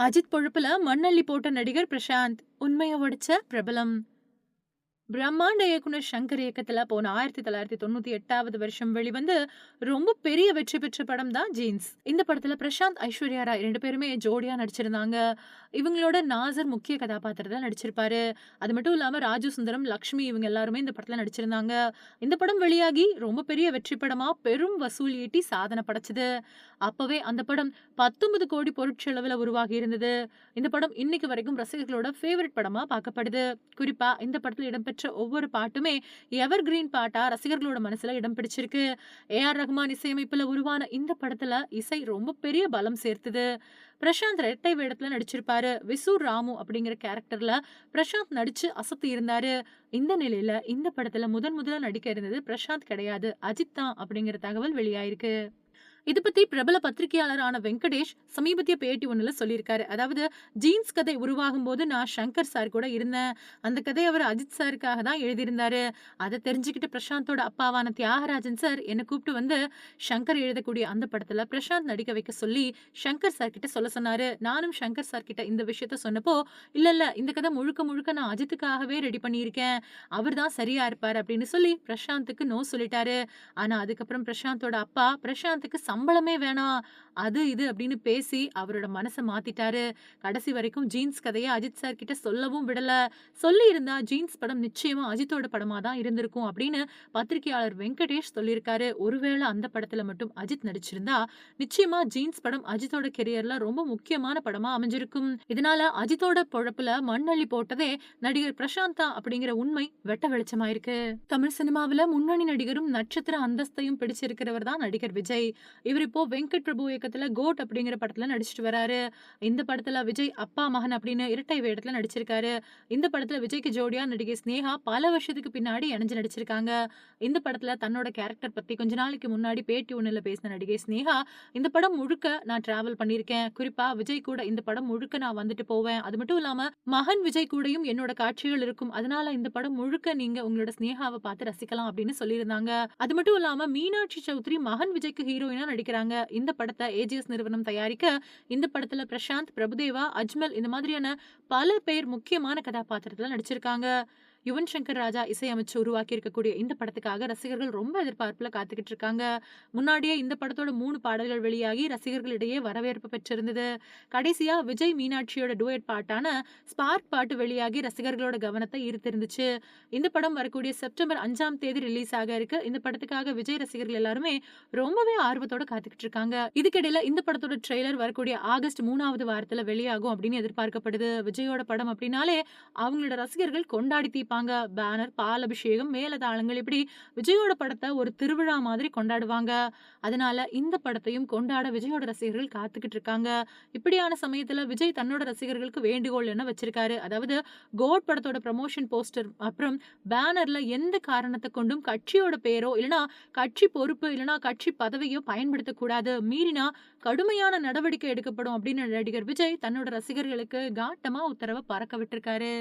அஜித் பொழுப்புல மண்ணள்ளி போட்ட நடிகர் பிரசாந்த் உண்மையை உடைச்ச பிரபலம். பிரம்மாண்ட இயக்குனர் சங்கர் இயக்கத்தில் போன ஆயிரத்தி தொள்ளாயிரத்தி தொண்ணூத்தி எட்டாவது வருஷம் வெளிவந்து ரொம்ப பெரிய வெற்றி பெற்ற படம் தான் ஜீன்ஸ். இந்த படத்துல பிரசாந்த் ஐஸ்வர்யா ராய் ரெண்டு பேருமே ஜோடியா நடிச்சிருந்தாங்க. இவங்களோட நாசர் முக்கிய கதாபாத்திரத்தில் நடிச்சிருப்பாரு. அது மட்டும் இல்லாம ராஜு சுந்தரம் லக்ஷ்மி இவங்க எல்லாருமே இந்த படத்துல நடிச்சிருந்தாங்க. இந்த படம் வெளியாகி ரொம்ப பெரிய வெற்றி படமா பெரும் வசூல் ஈட்டி சாதனை படைச்சது. அப்பவே அந்த படம் பத்தொன்பது கோடி பொருட்செலவுல உருவாகி இருந்தது. இந்த படம் இன்னைக்கு வரைக்கும் ரசிகர்களோட ஃபேவரட் படமா பார்க்கப்படுது. குறிப்பா இந்த படத்தில் இடம்பெற்ற ஒவ்வொரு பாட்டுமே எவர் கிரீன் பாட்டா ரசிகர்களோட மனசுல இடம் பிடிச்சிருக்கு. ஏ ஆர் ரஹ்மான் இசையமைப்புல உருவான இந்த படத்துல இசை ரொம்ப பெரிய பலம் சேர்த்துது. பிரசாந்த் ரெட்டை வேடத்துல நடிச்சிருப்பாரு. விசு ராமு அப்படிங்கிற கேரக்டர்ல பிரசாந்த் நடிச்சு அசத்தி இருந்தாரு. இந்த நிலையில இந்த படத்துல முதன் முதல்ல நடிக்க இருந்தது பிரசாந்த் கிடையாது. அஜித் தான் அப்படிங்கிற தகவல் வெளியாயிருக்கு. இது பத்தி பிரபல பத்திரிகையாளரான வெங்கடேஷ் சமீபத்திய பேட்டி ஒன்றில் சொல்லியிருக்காரு. அதாவது ஜீன்ஸ் கதை உருவாகும் போது நான் சங்கர் சார் கூட இருந்தேன். அந்த கதை அவர் அஜித் சாருக்காக தான் எழுதியிருந்தாரு. அதை தெரிஞ்சுக்கிட்டு பிரசாந்தோட அப்பாவான தியாகராஜன் சார் என்னை கூப்பிட்டு வந்து சங்கர் எழுதக்கூடிய அந்த படத்துல பிரசாந்த் நடிக்க வைக்க சொல்லி சங்கர் சார் கிட்ட சொல்ல சொன்னாரு. நானும் சங்கர் சார் கிட்ட இந்த விஷயத்த சொன்னப்போ இல்ல இல்ல இந்த கதை முழுக்க முழுக்க நான் அஜித்துக்காகவே ரெடி பண்ணியிருக்கேன். அவர் தான் சரியா இருப்பார் அப்படின்னு சொல்லி பிரசாந்துக்கு நோ சொல்லிட்டாரு. ஆனா அதுக்கப்புறம் பிரசாந்தோட அப்பா பிரசாந்துக்கு சம்பளமே வேணாம். அது இது அப்படின்னு பேசி அவரோட மனசை மாத்திட்டாரு. கடைசி வரைக்கும் ஜீன்ஸ் கதையை அஜித் சார் கிட்ட சொல்லவும் விடல. சொல்லி இருந்தா ஜீன்ஸ் படம் நிச்சயமா அஜித்தோட படமா தான் இருந்திருக்கும் அப்படின்னு பத்திரிகையாளர் வெங்கடேஷ் சொல்லியிருக்காரு. ஒருவேளை அந்த படத்துல மட்டும் அஜித் நடிச்சிருந்தா நிச்சயமா ஜீன்ஸ் படம் அஜித்தோட கெரியர்ல ரொம்ப முக்கியமான படமா அமைஞ்சிருக்கும். இதனால அஜித்தோட பொழப்புல மண்ணள்ளி போட்டதே நடிகர் பிரசாந்தா அப்படிங்கிற உண்மை வெட்ட வெளிச்சமாயிருக்கு. தமிழ் சினிமாவில முன்னணி நடிகரும் நட்சத்திர அந்தஸ்தையும் பிடிச்சிருக்கிறவர் தான் நடிகர் விஜய். இவர் இப்போ வெங்கட் பிரபு இயக்கத்துல கோட் அப்படிங்கிற படத்துல நடிச்சிட்டு வராரு. இந்த படத்துல விஜய் அப்பா மகன் அப்படின்னு இரட்டை வேடத்துல நடிச்சிருக்காரு. இந்த படத்துல விஜய்க்கு ஜோடியா நடிகை ஸ்னேகா பல வருஷத்துக்கு பின்னாடி இணைஞ்சு நடிச்சிருக்காங்க. இந்த படத்துல தன்னோட கேரக்டர் பத்தி கொஞ்ச நாளைக்கு முன்னாடி பேட்டி ஒண்ணுல பேசின நடிகை ஸ்னேகா இந்த படம் முழுக்க நான் டிராவல் பண்ணியிருக்கேன். குறிப்பா விஜய் கூட இந்த படம் முழுக்க நான் வந்துட்டு போவேன். அது மட்டும் இல்லாம மகன் விஜய் கூடயும் என்னோட காட்சிகள் இருக்கும். அதனால இந்த படம் முழுக்க நீங்க உங்களோட ஸ்னேகாவை பார்த்து ரசிக்கலாம் அப்படின்னு சொல்லியிருந்தாங்க. அது மட்டும் இல்லாம மீனாட்சி சௌத்ரி மகன் விஜய்க்கு ஹீரோயினா நடிக்கிறாங்க. இந்த படத்தை ஏஜிஎஸ் நிறுவனம் தயாரிக்க இந்த படத்துல பிரசாந்த் பிரபுதேவா அஜ்மல் இந்த மாதிரியான பல பேர் முக்கியமான கதாபாத்திரத்துல நடிச்சிருக்காங்க. யுவன் சங்கர் ராஜா இசையமைச்சு உருவாக்கி இருக்கக்கூடிய இந்த படத்துக்காக ரசிகர்கள் ரொம்ப எதிர்பார்ப்புல காத்துக்கிட்டு இருக்காங்க முன்னாடியே இந்த படத்தோட மூணு பாடல்கள் வெளியாகி ரசிகர்களிடையே வரவேற்பு பெற்றிருந்தது. கடைசியா விஜய் மீனாட்சியோட டூயட் பாட்டான ஸ்பார்க் பாட்டு வெளியாகி ரசிகர்களோட கவனத்தை ஈர்த்திருந்துச்சு. இந்த படம் வரக்கூடிய செப்டம்பர் அஞ்சாம் தேதி ரிலீஸ் ஆக இருக்கு. இந்த படத்துக்காக விஜய் ரசிகர்கள் எல்லாருமே ரொம்பவே ஆர்வத்தோட காத்துக்கிட்டு இருக்காங்க இதுக்கிடையில இந்த படத்தோட ட்ரெய்லர் வரக்கூடிய ஆகஸ்ட் மூணாவது வாரத்துல வெளியாகும் அப்படின்னு எதிர்பார்க்கப்படுது. விஜயோட படம் அப்படின்னாலே அவங்களோட ரசிகர்கள் கொண்டாடி தீப்பாங்க பேனர் பால் அபிஷேகம் மேலதாளங்கள் இப்படி விஜயோட படத்தை ஒரு திருவிழா மாதிரி கொண்டாடுவாங்க. அதனால இந்த படத்தையும் கொண்டாட விஜயோட ரசிகர்கள் காத்துக்கிட்டு இருக்காங்க. இப்படியான சமயத்துல விஜய் தன்னோட ரசிகர்களுக்கு வேண்டுகோள் என்ன வச்சிருக்காரு? அதாவது கோட் படத்தோட ப்ரமோஷன் போஸ்டர் அப்புறம் பேனர்ல எந்த காரணத்தை கொண்டும் கட்சியோட பேரோ இல்லைன்னா கட்சி பொறுப்பு இல்லைன்னா கட்சி பதவியோ பயன்படுத்தக்கூடாது. மீறினா கடுமையான நடவடிக்கை எடுக்கப்படும் அப்படின்னு நடிகர் விஜய் தன்னோட ரசிகர்களுக்கு காட்டமா உத்தரவை பறக்க விட்டுருக்காரு.